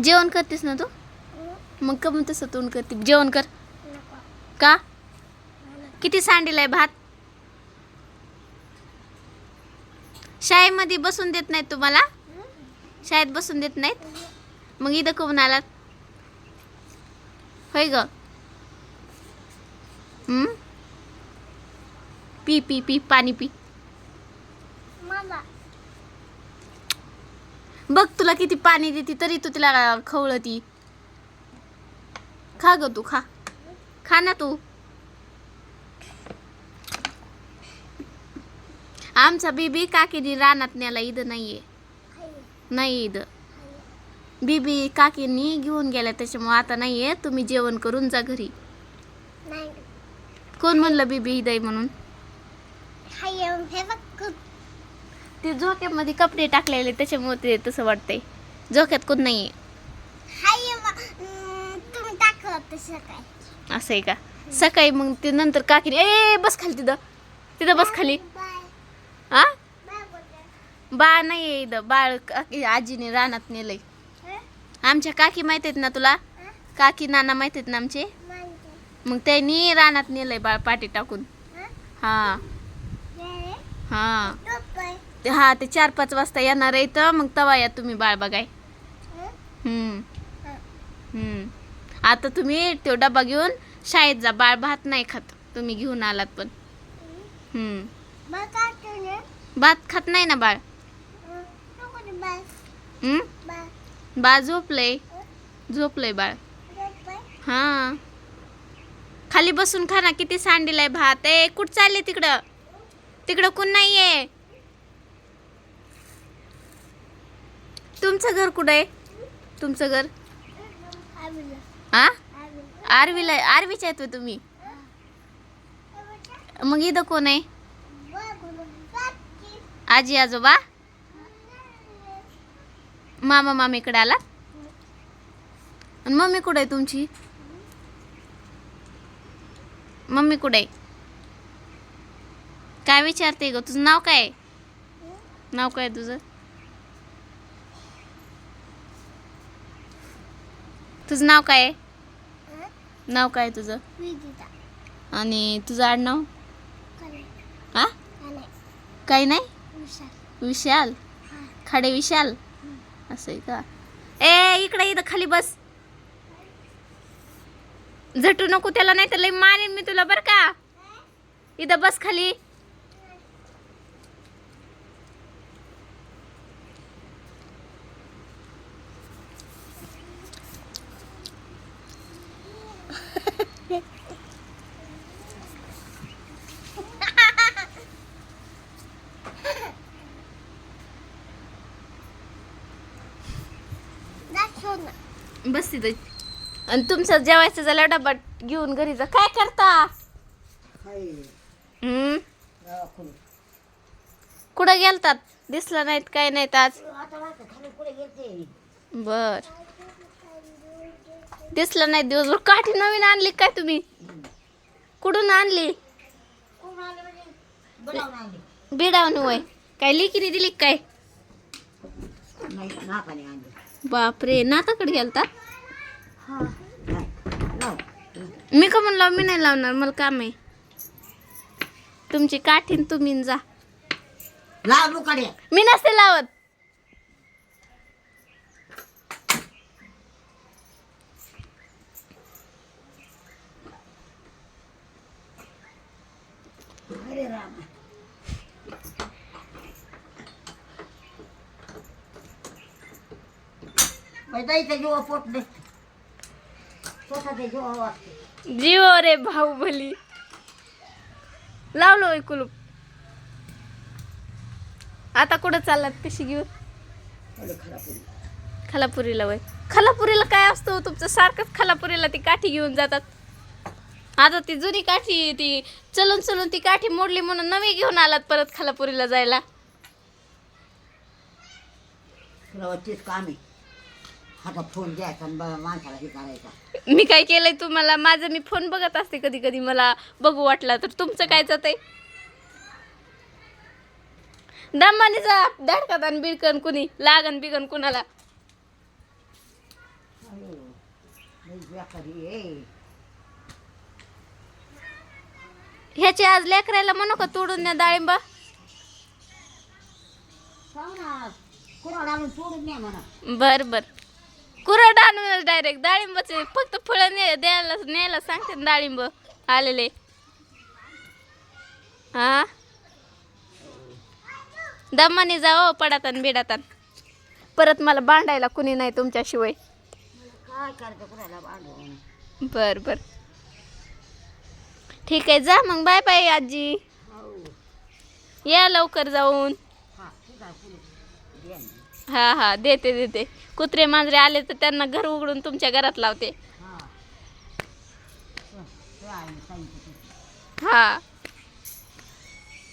जेवण करतेस ना तू? मग का मग तसं तोंड करते? जेवण कर. का? किती सांडीलाय भात? शाळेमध्ये बसून देत नाहीत तुम्हाला? शाळेत बसून देत नाहीत? मग इथं कोण आलात? होय ग. पी पी पी पाणी पी. बघ तुला किती पाणी देते तरी तू तिला खवळती. खा ग तू खा. खा ना तू. आमचा बीबी काकीनी रानात न्याला इथं नाहीये. नाही इथं. बीबी काकींनी घेऊन गेल्या त्याच्यामुळे आता नाहीये. तुम्ही जेवण करून जा घरी. कोण म्हणलं बीबी आहे म्हणून? ते झोक्यामध्ये कपडे टाकलेले त्याच्यामुळे ते तसं वाटतंय. झोक्यात कोण नाहीये. तुम्ही टाकत तसं काय असं आहे का? सकाळी मग ते नंतर काकीने ए बस खाली तिथं. तिथं बस खाली. हा बाळ नाही इथं. बाळ काकी आजीने रानात नेलंय आमच्या काकी माहीत आहेत ना तुला? काकी नाना माहीत आहेत ना आमचे? मग त्यांनी रानात नेलंय बाळ पाठी टाकून. हा? हा. ते हा ते चार पाच वाजता येणार आहे तर मग तवा या तुम्ही बाळ बघाय. हम्म हम्म आता तुम्ही तो डबा घेऊन शाळेत जा. बाळ भात नाही खात. तुम्ही घेऊन आलात पण. हम्म भात खात नाही ना बाळ? हम्म बाळ. झोपलंय. झोपलंय बाळ. हा. खाली बसून खा ना. किती सांडीलाय भात. ए कुठ चालले तिकडं? तिकडं कोण नाहीये? तुमचं घर कुठं आहे? तुमचं घर? हा आरवीला. आरवीच्या आहेत तुम्ही. मग इथं कोण आहे? आजी आजोबा? मामा मामीकडे आला आणि मम्मी कुठे आहे तुमची? मम्मी कुठे आहे? काय विचारते ग? तुझं नाव काय आहे? नाव काय आहे तुझं? तुझं नाव काय आहे? नाव काय आहे तुझं? विदिता आणि तुझं आडनाव? हा काही नाही? विशाल. विशाल? हा. खाडे विशाल? असं आहे का? ए इकडे इथं खाली बस. झटू नको त्याला नाही तर लई मारेन मी तुला बर का. इथं बस खाली दाखव ना बस तिथं आणि तुमचं जेवायचं झालं डबा घेऊन घरी जा. काय करता? हम्म? कुठं गेलतात? दिसलं नाहीत काय नाहीत आज? बर. दिसलं नाही दिवसभर काठी नवीन आणली काय तुम्ही? कुठून आणली? बिडावून वय काय लिकिरी दिली काय? बापरे नाताकडे गेलता? मी का म्हणलं मी नाही लावणार मला काम आहे. तुमची काठीन तुम्ही जा. लाव मी नसते लावत. अरे राम. जीवा पोट वाटते रे बाहुबली. लावलो कुलूप. आता कुठं चाललात कशी घेऊन? खालापुरीला वय. खालापुरीला काय असतं हो तुमचं? सारखंच खालापुरीला ती काठी घेऊन जातात. आता ती जुनी काठी ती. चलून चलून ती काठी मोडली म्हणून नवी घेऊन आलात परत खालापुरीला जायला. तुला वाटतेच काम आहे. हातात फोन द्यायचा आणि बा- माणसाला हे करायचा. मी काय केलंय तुम्हाला? माझं मी फोन बघत असते कधी कधी. मला बघू वाटला तर. तुमचं काय जातंय? दमाने जा धडकात आणि बिडकन कुणी लागन बिगन कुणाला? अयो, लई बेकारी आहे. ह्याची आज लेकरायला म्हणू का तोडून द्या डाळिंब? सांग ना कुणाला आणून सोडून नाही म्हणा. बर बर. कुरड आणून डायरेक्ट डाळिंबाचे फक्त फळं ने द्यायला न्यायला सांगते ना डाळिंब. आलेले. हा? दमाने जाओ पडातान बिडातान. परत मला बांधायला कुणी नाही तुमच्याशिवाय. बर बर. ठीक आहे जा मग. बाय बाय आजी. या लवकर जाऊन. हा. हा देते देते. कुत्रे मांजरे आले तर त्यांना घर उघडून तुमच्या घरात लावते. हा.